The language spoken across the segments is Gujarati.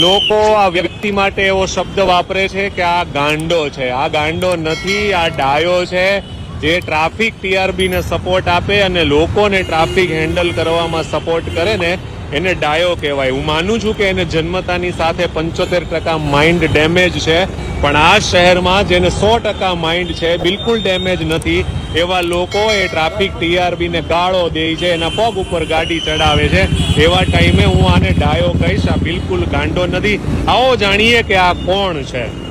લોકો આ વ્યક્તિ માટે એવો શબ્દ વાપરે છે કે આ ગાંડો છે. આ ગાંડો નથી, આ ડાયો છે જે ટ્રાફિક ટીઆરબી ને સપોર્ટ આપે અને લોકોને ટ્રાફિક હેન્ડલ કરવામાં સપોર્ટ કરે ને એને ડાયો કહેવાય. હું માનું છું કે એને જન્મતાની સાથે પંચોતેર ટકા માઇન્ડ ડેમેજ છે. પણ આ શહેરમાં જેને સો ટકા માઇન્ડ છે. બિલકુલ ડેમેજ નથી. એવા લોકો એ ટ્રાફિક ટીઆરબીને ગાળો દે છે. એના પગ ઉપર ગાડી ચડાવે છે. એવા ટાઈમે હું આને ડાયો કહીશ. આ બિલકુલ ગાંડો નથી. આવો જાણીએ કે આ કોણ છે.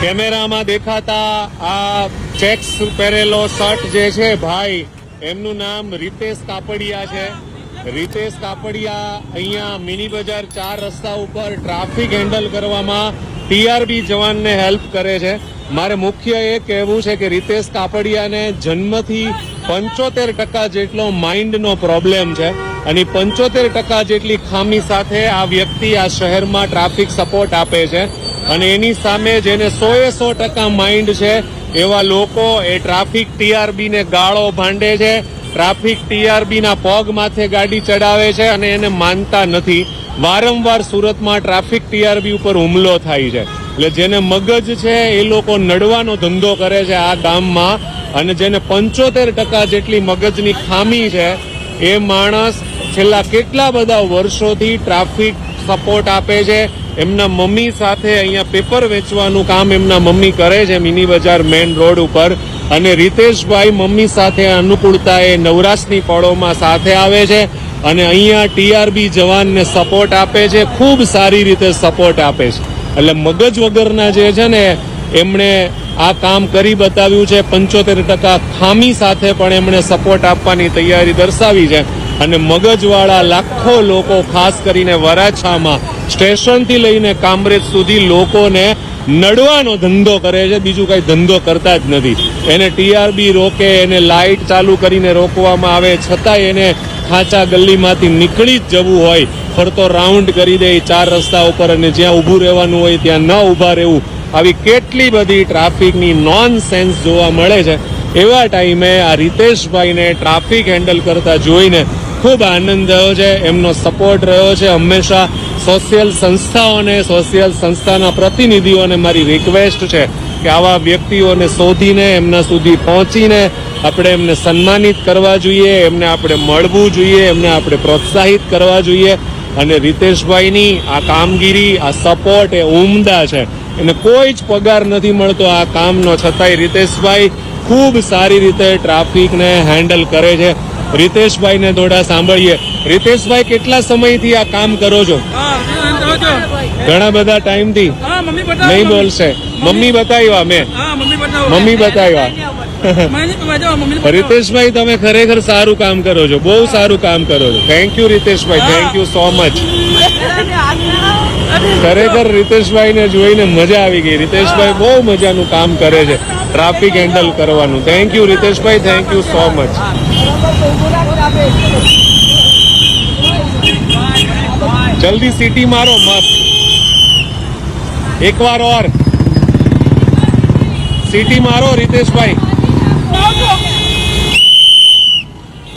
કેમેરામાં દેખાતા આ ચેક્સ પહેરેલો શર્ટ જે છે, ભાઈ, એમનું નામ રીતેશ કાપડિયા છે. રીતેશ કાપડિયા અહીંયા મિની બજાર ચાર રસ્તા ઉપર ટ્રાફિક હેન્ડલ કરવામાં ટીઆરબી જવાનને હેલ્પ કરે છે. મારે મુખ્ય એ કહેવું છે કે રીતેશ કાપડિયાને જન્મથી પંચોતેર ટકા જેટલો માઇન્ડનો પ્રોબ્લેમ છે અને પંચોતેર ટકા જેટલી ખામી સાથે આ વ્યક્તિ આ શહેરમાં ટ્રાફિક સપોર્ટ આપે છે. અને એની સામે જેને સોએ સો ટકા માઇન્ડ છે એવા લોકો એ ટ્રાફિક ટીઆરબીને ગાળો ભાંડે છે. ટ્રાફિક ટીઆરબી ના પગ માથે ગાડી ચડાવે છે અને એને માનતા નથી. વારંવાર સુરતમાં ટ્રાફિક ટીઆરબી ઉપર હુમલો થાય છે. એટલે જેને મગજ છે એ લોકો નડવાનો ધંધો કરે છે આ ગામમાં. અને જેને પંચોતેર ટકા જેટલી મગજની ખામી છે, એ માણસ છેલ્લા કેટલા બધા વર્ષોથી ટ્રાફિક સપોર્ટ આપે છે. એમના મમ્મી સાથે અહીંયા પેપર વેચવાનું કામ એમના મમ્મી કરે છે મિની બજાર મેન રોડ ઉપર. અને રીતેશભાઈ મમ્મી સાથે અનુકૂળતા એ નવરાશની પળોમાં સાથે આવે છે. અને અહીંયા ટીઆરબી જવાનને સપોર્ટ આપે છે. ખૂબ સારી રીતે સપોર્ટ આપે છે. એટલે મગજ વગરના જે છે ને, એમણે આ કામ કરી બતાવ્યું છે. પંચોતેર ટકા ખામી સાથે પણ એમણે સપોર્ટ આપવાની તૈયારી દર્શાવી છે. અને મગજવાળા લાખો લોકો, ખાસ કરીને વરાછામાં, સ્ટેશનથી લઈને કામરેજ સુધી લોકોને નડવાનો ધંધો કરે છે. બીજું કંઈ ધંધો કરતા જ નથી. એને ટીઆરબી રોકે, એને લાઇટ ચાલુ કરીને રોકવામાં આવે, છતાંય એને ખાંચા ગલ્લીમાંથી નીકળી જ જવું હોય. ફરતો રાઉન્ડ કરી દે ચાર રસ્તા ઉપર અને જ્યાં ઊભું રહેવાનું હોય ત્યાં ન ઊભા રહેવું. આવી કેટલી બધી ટ્રાફિકની નોન સેન્સ જોવા મળે છે. એવા ટાઈમે આ રીતેશભાઈને ટ્રાફિક હેન્ડલ કરતા જોઈને ખૂબ આનંદ થયો છે, એમનો સપોર્ટ રહ્યો છે. હંમેશા સોશિયલ સંસ્થાઓને સોશિયલ સંસ્થાના પ્રતિનિધિઓને મારી રિક્વેસ્ટ છે કે આવા વ્યક્તિઓને શોધીને એમના સુધી પહોંચીને આપણે એમને સન્માનિત કરવા જોઈએ, એમને આપણે મળવું જોઈએ, એમને આપણે પ્રોત્સાહિત કરવા જોઈએ. અને રીતેશભાઈની આ કામગીરી, આ સપોર્ટ એ ઉમદા છે. એને કોઈ જ પગાર નથી મળતો આ કામનો. છતાંય રીતેશભાઈ ખૂબ સારી રીતે ટ્રાફિકને હેન્ડલ કરે છે. રીતેશભાઈને થોડા સાંભળીએ. રીતેશભાઈ, કેટલા સમયથી આ કામ કરો છો? ઘણા બધા ટાઈમથી નહીં બોલશે. મમ્મી બતાવ્યા મેં. મમ્મી બતાવો બતાવ્યા. રીતેશભાઈ, તમે ખરેખર સારું કામ કરો છો. બહુ સારું કામ કરો છો. Thank you Riteshbhai. Thank you so much ખરેખર રીતેશભાઈને જોઈને મજા આવી ગઈ. રીતેશભાઈ બહુ મજાનું કામ કરે છે. ટ્રાફિક હેન્ડલ કરવાનું. Thank you Riteshbhai. Thank you so much જલ્દી સીટી મારો મસ્ત. એક વાર ઓર. સીટી મારો રીતેશભાઈ.